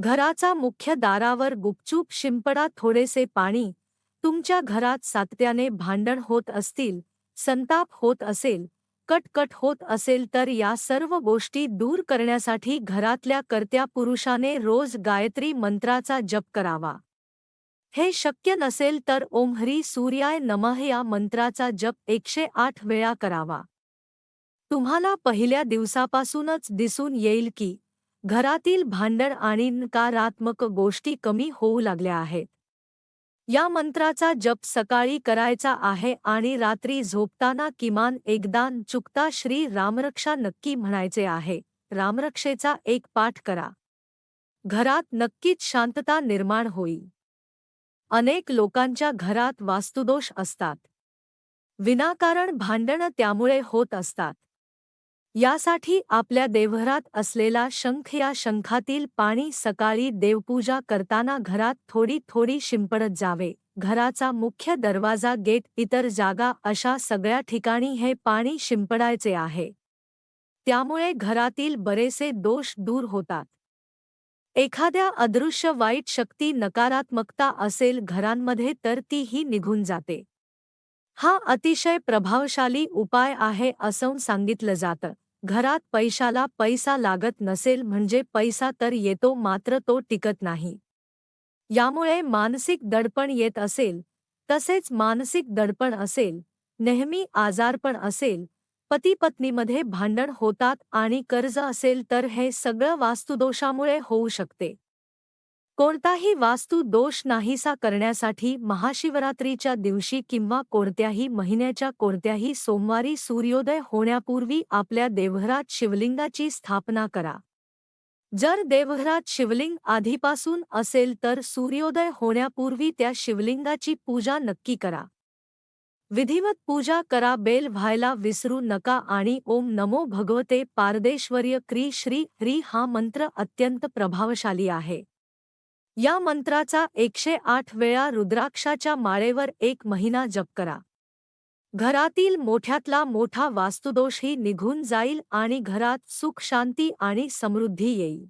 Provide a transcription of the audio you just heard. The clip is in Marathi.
घराचा मुख्य दारावर गुपचूप शिंपडा थोडेसे पाणी तुमच्या घरात सातत्याने भांडण होत असतील संताप होत असेल कटकट होत असेल तर या सर्व गोष्टी दूर करण्यासाठी घरातल्या कर्त्या पुरुषाने रोज गायत्री मंत्राचा जप करावा. हे शक्य नसेल तर ओम ह्री सूर्याय नमः या मंत्राचा जप एकशे आठ वेळा करावा. तुम्हाला पहिल्या दिवसापासूनच दिसून येईल की घरातील भांडण आणि नकारात्मक गोष्टी कमी होऊ लागल्या आहेत. या मंत्राचा जप सकाळी करायचा आहे आणि रात्री झोपताना किमान एकदा चुकता श्री रामरक्षा नक्की म्हणायचे आहे. रामरक्षेचा एक पाठ करा. घरात नक्कीच शांतता निर्माण होईल. अनेक लोकांच्या घरात वास्तुदोष असतात. विनाकारण भांडणं त्यामुळे होत असतात. यासाठी आपल्या देवघरात असलेला शंख या शंखातील पाणी सकाळी देवपूजा करताना घरात थोडी थोडी शिंपडत जावे. घराचा मुख्य दरवाजा गेट इतर जागा अशा सगळ्या ठिकाणी हे पाणी शिंपडायचे आहे. त्यामुळे घरातील बरेसे दोष दूर होतात. एखाद्या अदृश्य वाईट शक्ती नकारात्मकता असेल घरांमध्ये तर तीही निघून जाते. हा अतिशय प्रभावशाली उपाय आहे असं सांगितलं जातं. घरात पैशाला पैसा लागत नसेल म्हणजे पैसा तर येतो मात्र तो टिकत नाही. यामुळे मानसिक दडपण येत असेल तसेच मानसिक दडपण असेल नेहमी आजारपण असेल पती पत्नीमध्ये भांडण होतात आणि कर्ज असेल तर हे सगळं वास्तुदोषामुळे होऊ शकते. कोणताही वास्तू दोष नाहीसा करण्यासाठी महाशिवरात्रीच्या दिवशी किंवा कोणत्याही महिन्याच्या कोणत्याही सोमवारी सूर्योदय होण्यापूर्वी आपल्या देवघरात शिवलिंगाची स्थापना करा. जर देवघरात शिवलिंग आधीपासून असेल तर सूर्योदय होण्यापूर्वी त्या शिवलिंगाची पूजा नक्की करा. विधिवत पूजा करा बेल व्हायला विसरू नका आणि ओम नमो भगवते पारदेश्वर्य क्री श्री ह्री हा मंत्र अत्यंत प्रभावशाली आहे. या मंत्राचा एकशे आठ वेळा रुद्राक्षाच्या माळेवर एक महिना जप करा. घरातील मोठ्यातला मोठा वास्तुदोषही निघून जाईल आणि घरात सुख शांती आणि समृद्धी येईल.